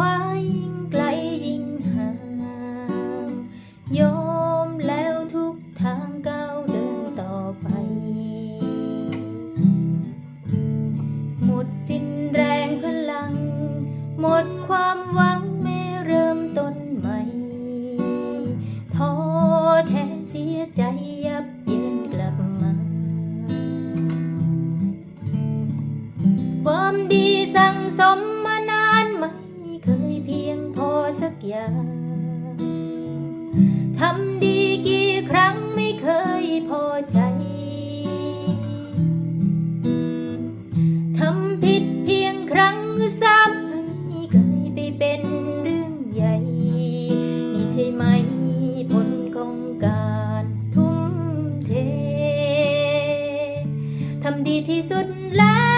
ว้ายิ่งไกลยิ่งห่างยอมแล้วทุกทางก้าวเดินต่อไป หมดสิ้นแรงพลัง หมดความหวังไม่เริ่มต้นใหม่ท้อแท้เสียใจยับเยินกลับมา ความดีสั่งสม ยาทำดีกี่ครั้งไม่เคยพอใจ ทำผิดเพียงครั้งซ้ำให้กลายไปเป็นเรื่องใหญ่ นี่ใช่ไหมผลของการทุ่มเท ทำดีที่สุดแล้ว